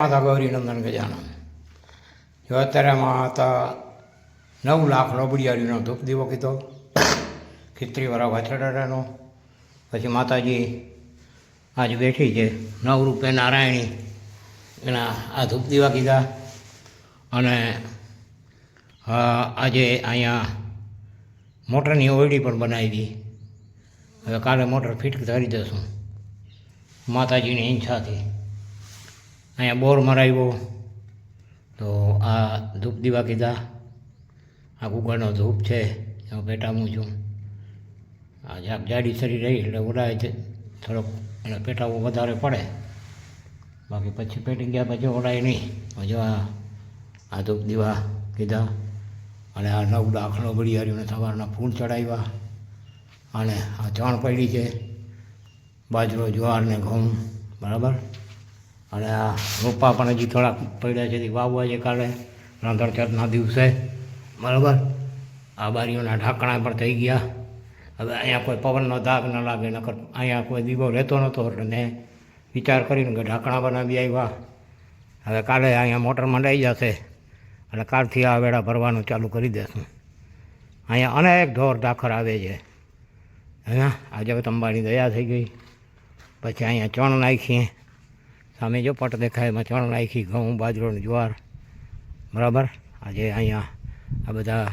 માતા નંદન ગજાનન. જો અત્યારે માતા નવ લાખ લોબડિયાળીનો ધૂપ દીવો કીધો ખિસ્ત્રીવાળા વાછડાનો પછી માતાજી આજ બેઠી છે નવ રૂપે નારાયણી, એના આ ધૂપ દીવા કીધા. અને આજે અહીંયા મોટરની ઓયડી પણ બનાવી હવે કાલે મોટર ફિટ કરી દઈશું. માતાજીની ઈચ્છાથી. અહીંયા બોર મરાવ્યો. તો આ ધૂપ દીવા કીધા. આ કુકરનો ધૂપ છે હું પેટાવું છું. આ જાપ જાડી સરી રહી, એટલે ઓલાય છે. થોડોક એને પેટાવો વધારે પડે. બાકી પછી પેટી ગયા પછી ઓલાય નહીં. જો આ ધૂપ દીવા કીધા. અને આ નવ દાખલો બળિયારીઓને સવારના ફૂલ ચડાવ્યા. અને આ ચણ પડી છે. બાજરો, જ્વાર ને ઘઉં. બરાબર? અને આ રોપા પણ હજી થોડાક પડ્યા છે વાવવા છે કાલે. રાંધણ ચતના દિવસે. બરાબર? આ બારીઓના ઢાંકણા પણ થઈ ગયા. હવે અહીંયા કોઈ પવનનો ધાક ન લાગે, નકર અહીંયા કોઈ દીવો રહેતો નહોતો એટલે વિચાર કરીને કે ઢાંકણા બનાવી આવ્યા. હવે કાલે અહીંયા મોટર મંડાઈ જશે. અને કાલથી આ વેળા ભરવાનું ચાલુ કરી દેશું. અહીંયા અનેક ઢોર ઢાખર આવે છે. અહીંયા આજે તંબાની દયા થઈ ગઈ. પછી અહીંયા ચણ નાખીએ. સામે જો પટ દેખાય, એમાં ચણ નાખી, ઘઉં, બાજરો ને જુવાર. બરાબર? આજે અહીંયા આ બધા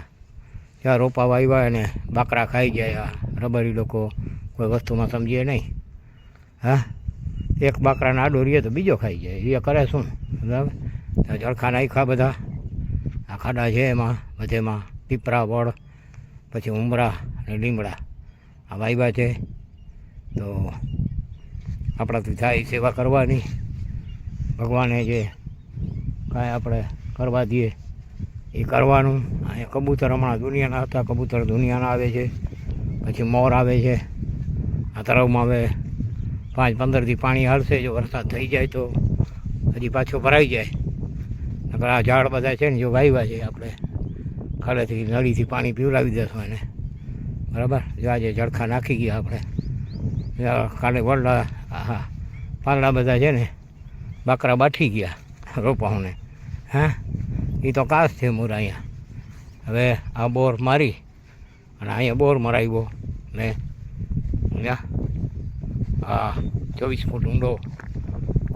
ત્યાં રોપા વાવ્યા અને બાકરા ખાઈ જાય આ રબરી લોકો. કોઈ વસ્તુમાં સમજીએ નહીં. હા? એક બાકરાને આડો રહીએ તો બીજો ખાઈ જાય. એ કરે શું? બરાબર? ત્યાં જળખા નાખ્યા બધા. આ ખાડા છે એમાં, બધેમાં. પીપરા, વડ, પછી ઉમરા અને લીમડા. આ વાયવા છે. તો આપણાથી થાય સેવા કરવાની. ભગવાને જે કાંઈ આપણે કરવા દઈએ, એ કરવાનું. અહીંયા કબૂતર હમણાં દુનિયાના હતા, કબૂતર દુનિયાના આવે છે. પછી મોર આવે છે. આ તળાવમાં હવે પાંચ પંદરથી પાણી હાલશે જો વરસાદ થઈ જાય તો હજી પાછો ભરાઈ જાય. નકર આ ઝાડ બધા છે ને, જો વાવ્યા છે આપણે, ખાલેથી નળીથી પાણી પીવડાવી દેશું એને. બરાબર? જો આજે જળખા નાખી ગયા આપણે. કાલે વરડા હા પાંદડા બધા છે ને બાકરા બાઠી ગયા રોપાઓને. હા? એ તો કાસ છે મોર અહીંયા. હવે આ બોર મારી અને અહીંયા બોર મરાવ્યો ને આ ચોવીસ ફૂટ ઊંડો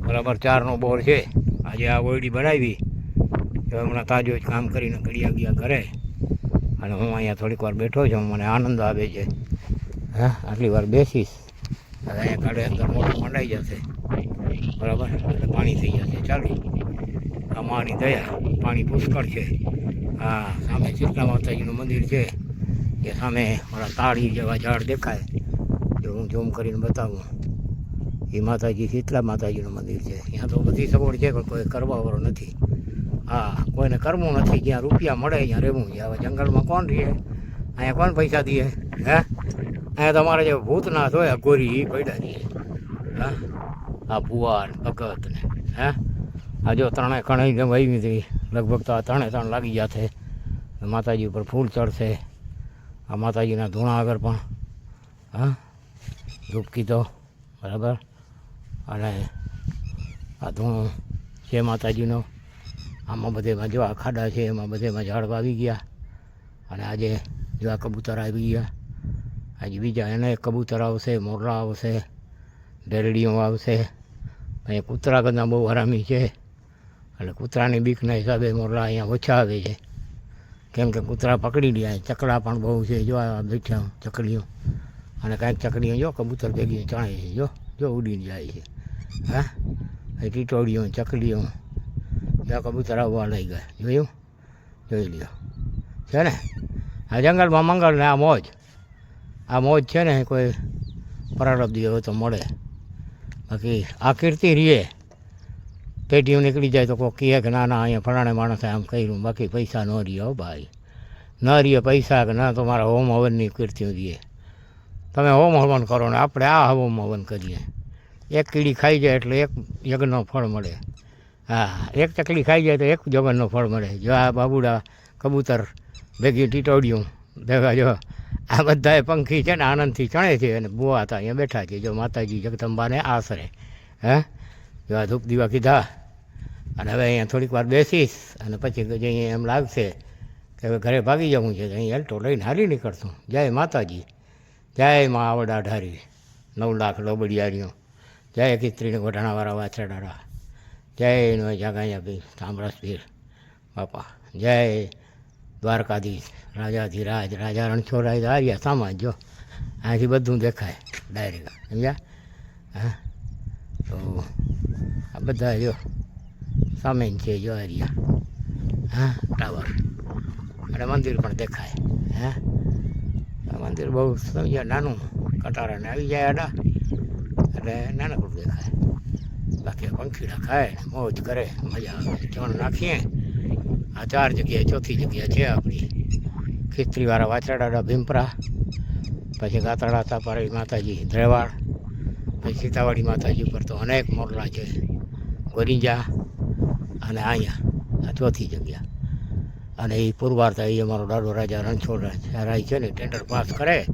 બરાબર ચારનો બોર છે. આજે આ ઓયડી બનાવી. તો હમણાં તાજો જ કામ કરીને ઘડિયા ગયા ઘરે. અને હું અહીંયા થોડીક વાર બેઠો છું, મને આનંદ આવે છે. હા, આટલી વાર બેસીશ. હવે અહીંયા કાઢે અંદર મોટું મંડાઈ જશે. બરાબર? એટલે પાણી થઈ જશે ચાલી. આ દયા, પાણી પુષ્કળ છે. હા સામે ચિત્તા માતાજીનું મંદિર છે એ સામે મારા તાળી જેવા ઝાડ દેખાય. જો હું ઝૂમ કરીને બતાવું. એ માતાજી શીતલા માતાજીનું મંદિર છે. ત્યાં તો બધી સગવડ છે, પણ કોઈ કરવાવાળો નથી. હા, કોઈને કરવું નથી. જ્યાં રૂપિયા મળે, ત્યાં રહેવું. છે હવે જંગલમાં કોણ રહે અહીંયા કોણ પૈસા દે હે? અહીંયા તમારે જે ભૂતનાથ હોય ગોરી એ પડ્યા દે હા? આ ભુવા ને ભગત ને હે? આ જો ત્રણે કણાઈ ને વહી હતી લગભગ તો આ ત્રણે ત્રણ લાગી જશે માતાજી ઉપર ફૂલ ચડશે. આ માતાજીના ધૂણા આગળ પણ, હા? ધૂપકી તો, બરાબર? અને આ ધૂણું છે માતાજીનો. આમાં બધેમાં જો આ ખાડા છે, એમાં બધેમાં ઝાડ વાવી ગયા. અને આજે જો આ કબૂતર આવી ગયા. આજે બીજા એને કબૂતર આવશે, મોરલા આવશે, ડેરડીઓ આવશે. અહીંયા કૂતરા કરતાં બહુ હરામી છે. એટલે કૂતરાની બીકના હિસાબે મોરલા અહીંયા ઓછા આવે છે. કેમ કે કૂતરા પકડી ગયા ચકડા પણ બહુ છે. જો આ બેઠા ચકલીઓ. અને કાંઈક ચકડીઓ જો કબૂતર ભેગી ચણે છે. જો જો ઉડીને જાય છે. હા? એ ટીટોળીઓ, ચકલીઓ. જો કબૂતર આવવા લઈ ગયા. જોયું? જોઈ લ્યો. છે ને? આ જંગલમાં મંગળ ને આ મોજ. આ મોજ છે ને, કોઈ પ્રારબ્ધ હોય તો મળે. બાકી આ કીર્તિ રીએ. પેટીઓ નીકળી જાય તો કોઈ કહે કે ના ના, અહીંયા ફલાણે માણસે આમ કર્યું, બાકી પૈસા ન રીએ હો ભાઈ. ન રીએ પૈસા કે ના, તો મારા હોમ હવનની કીર્તિઓ રીએ. તમે હોમ હવન કરો ને આપણે આ હોમ હવન કરીએ. એક કીડી ખાઈ જાય એટલે એક યજ્ઞનો ફળ મળે. હા, એક ચકલી ખાઈ જાય તો એક જગનનો ફળ મળે. જો આ બાબુડા કબૂતર ભેગી ટીટોડિયું ભેગા જો આ બધાએ પંખી છે ને આનંદથી ચણે છે અને બુવા હતા અહીંયા બેઠા છે. જો માતાજી જગદંબાને આશરે, હે? જો આ ધૂપ દીવા કીધા. અને હવે અહીંયા થોડીક વાર બેસીશ અને પછી જે અહીંયા એમ લાગશે કે હવે ઘરે ભાગી જવું છે અહીં એલ્ટો લઈને હાલી નીકળશું. જય માતાજી. જય મા આવડા ઢારી નવ લાખ લોબડિયારીઓ. જય કિત્રીને ગોઢાણાવાળા વાછરડારા જય નો જાગાયા ભીર તામરસભીર બાપા. જય દ્વારકાધીશ રાજાધીરાજ રાજા રણછોડરાજ આર્યા, સામાન, જો. અહીંથી બધું દેખાય ડાયરેક્ટ સમજ્યા? હા. તો આ બધા જો સામે જ છે જો આર્યા. હા, ટાવર. અને મંદિર પણ દેખાય. હા. આ મંદિર બહુ સમજ્યા, નાનું કટારાને આવી જાય આડા. એટલે નાનકડું દેખાય. બાકી પંખીડા ખાય ને મોજ કરે, મજા આવે. ચણ નાખીએ? આ ચાર જગ્યાએ ચોથી જગ્યા છે આપણી. ખેતરીવાળા વાછરાડા ભીમપરા, પછી ગાતડા તાપારી માતાજી દ્રેવાડ, પછી સીતાવાડી માતાજી ઉપર તો અનેક મોરલા છે. ગોરિંજા અને અહીંયા આ ચોથી જગ્યા. અને એ પુરવાર એ અમારો દાદો રાજા રણછોડ રાય છે ને ટેન્ડર પાસ કરે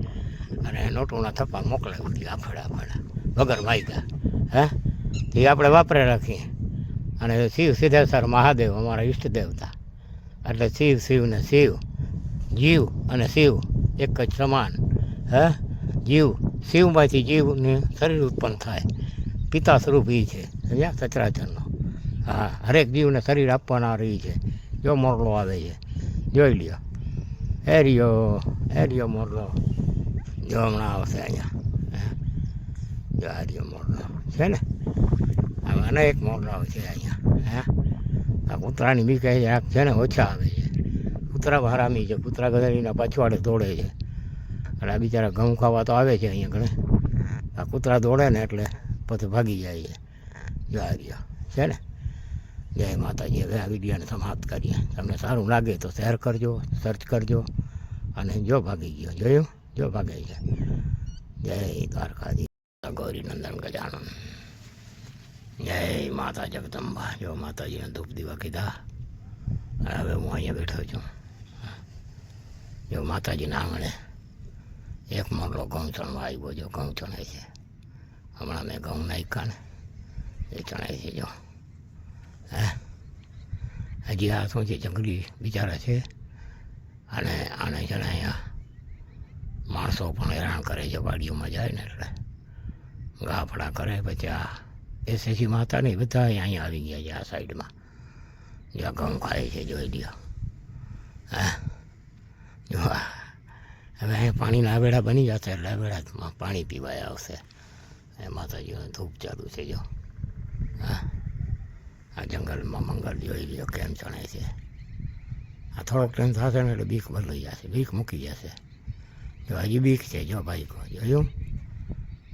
અને નોટોના થપ્પા મોકલે બધી આફડા આફડા. વગર માયકા હે? એ આપણે વાપરે રાખીએ. અને શિવ સિદ્ધેશ્વર મહાદેવ, અમારા ઈષ્ટ દેવતા એટલે શિવ શિવ ને શિવ. જીવ અને શિવ એક જ સમાન. હે? જીવ, શિવમાંથી જીવને શરીર ઉત્પન્ન થાય. પિતા સ્વરૂપ એ છે. સમજ્યા? સચરાચરનો. હા, હરેક જીવને શરીર આપવાના રહી છે. જો મોરલો આવે છે. જોઈ લ્યો. એ રહ્યો એ રહ્યો મોરલો. જો હમણાં આવશે અહીંયા. જો આ રહ્યો મોરલો. છે ને? આમાં અનેક મોરલો છે અહીંયા. હે? કૂતરાની બી કહે છે ને ઓછા આવે છે. કૂતરા હરામી છે, કૂતરા ગધેડીના પાછવાડે દોડે છે. એટલે આ બિચારા ઘઉં ખાવા તો આવે છે અહીંયા ઘણે. આ કૂતરા દોડે ને એટલે પછી ભાગી જાય છે. જો આ છે ને? જય માતાજી. હવે આ વિડીયોને સમાપ્ત કરીએ. તમને સારું લાગે તો શેર કરજો સર્ચ કરજો અને જો ભાગી ગયો, જોયું? જો ભાગે છે. જય દ્વારકાજી ગૌરી નંદન ગજાનન. જય માતા જગદંબા. જો માતાજીને ધૂપ દીવા કીધા હવે હું અહીંયા બેઠો છું. જો માતાજીના આંગણે એક મોટલો ઘઉં ચણવા આવ્યો, જો ઘઉં ચણાય છે. હમણાં મેં ઘઉં નાખ્યા ને, એ ચણાય છે, જો. હે? હજી આ શું છે, જંગલી બિચારા છે? અને આને છે ને અહીંયા માણસો પણ હેરાન કરે છે, વાડીઓમાં જાય ને એટલે ગાફડા કરે, પછી આ એસએસી માતા નહીં, બધા અહીંયા આવી ગયા છે આ સાઈડમાં. જ્યાં ઘઉં ખાય છે જોઈ લ્યો. હા? જો હવે અહીંયા પાણીના આવેડા બની જશે એટલે આવેડામાં પાણી પીવાય આવશે. એ માતાજીનું ધૂપ ચાલુ છે, જો. હા? આ જંગલમાં મંગળ જોઈ લ્યો, કેમ ચણે છે. આ થોડોક ટાઈમ થશે ને એટલે બીક બદલાઈ જશે, બીક મૂકી જશે. જો હજી બીક છે, જો ભાઈ કો જોયું?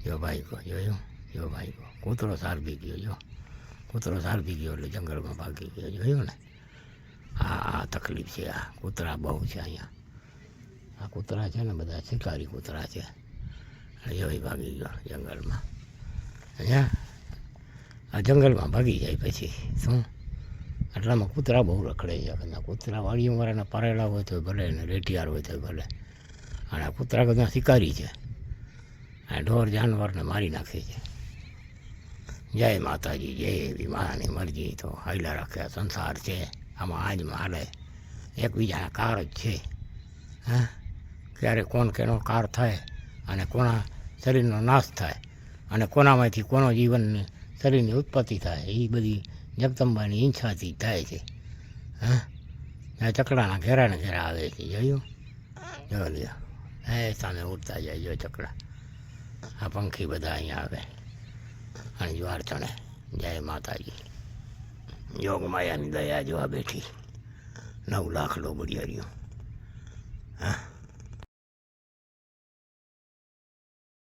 જો ભાઈ કહો, જોયું? જો ભાઈ કો કૂતરો સારભી ગયો જો. કૂતરો સારભી ગયો એટલે જંગલમાં ભાગી ગયો જોયું ને? આ આ તકલીફ છે, આ કૂતરા બહુ છે અહીંયા. આ કૂતરા છે ને બધા શિકારી કૂતરા છે. જોઈ ભાગી ગયો જંગલમાં. અહીંયા? આ જંગલમાં ભાગી જાય પછી. શું? આટલામાં કૂતરા બહુ રખડે છે. કદાચ કૂતરા વાળીઓ વાળાના પારેલા હોય તો ભલે ને રેટિયાર હોય તો ભલે. અને આ કૂતરા બધા શિકારી છે. આ ઢોર, જાનવરને મારી નાખે છે. જય માતાજી જય એવી માની મરજી તો હાઈલા રાખે સંસાર છે આમાં આજ હાલે એકબીજાના કાર જ છે હા ક્યારે કોણ કેનો કાર થાય અને કોના શરીરનો નાશ થાય અને કોનામાંથી કોનો જીવનની શરીરની ઉત્પત્તિ થાય એ બધી જગદંબાની ઈચ્છાથી થાય છે હા ચકડાના ઘેરાને ઘેરા આવે છે જોયું જો લ્યો એ સામે ઉડતા જાય જો ચકડા આ પંખી બધા અહીંયા આવે અને જ્વાર ચણે જય માતાજી. યોગમાયાની દયા જોવા બેઠી. નવ લાખ લોબડિયારીઓ હા?